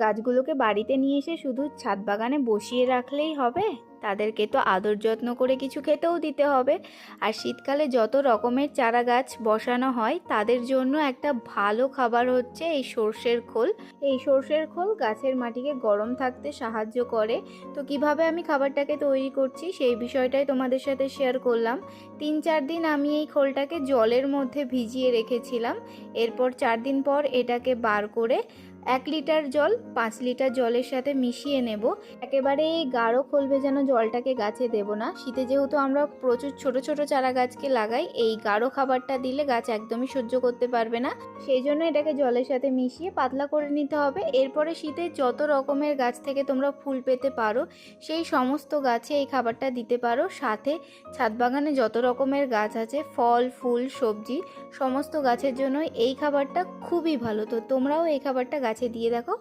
গাছগুলোকে বাড়িতে নিয়ে এসে শুধু ছাদ বাগানে বসিয়ে রাখলেই হবে? তাদেরকে তো আদর যত্ন করে কিছু খেতেও দিতে হবে। আর শীতকালে যত রকমের চারা গাছ বসানো হয়, তাদের জন্য একটা ভালো খাবার হচ্ছে এই সর্ষের খোল। এই সর্ষের খোল গাছের মাটিকে গরম থাকতে সাহায্য করে। তো কীভাবে আমি খাবারটাকে তৈরি করছি সেই বিষয়টাই তোমাদের সাথে শেয়ার করলাম। তিন চার দিন আমি এই খোলটাকে জলের মধ্যে ভিজিয়ে রেখেছিলাম। এরপর চার দিন পর এটাকে বার করে এক লিটার জল পাঁচ লিটার জলের সাথে মিশিয়ে নেব। একেবারে গাঢ় খোল ভেজানো জলটাকে গাছে দেব না। শীতে যেহেতু আমরা প্রচুর ছোট ছোট চারা গাছকে লাগাই, এই গাঢ় খাবারটা দিলে গাছ একদমই সহ্য করতে পারবে না। সেই জন্য এটাকে জলের সাথে মিশিয়ে পাতলা করে নিতে হবে। এরপরে শীতে যত রকমের গাছ থেকে তোমরা ফুল পেতে পারো, সেই সমস্ত গাছে এই খাবারটা দিতে পারো। সাথে ছাদ বাগানে যত রকমের গাছ আছে, ফল, ফুল, সবজি, সমস্ত গাছের জন্য এই খাবারটা খুবই ভালো। তো তোমরাও এই খাবারটা গাছে দিয়ে দেখো।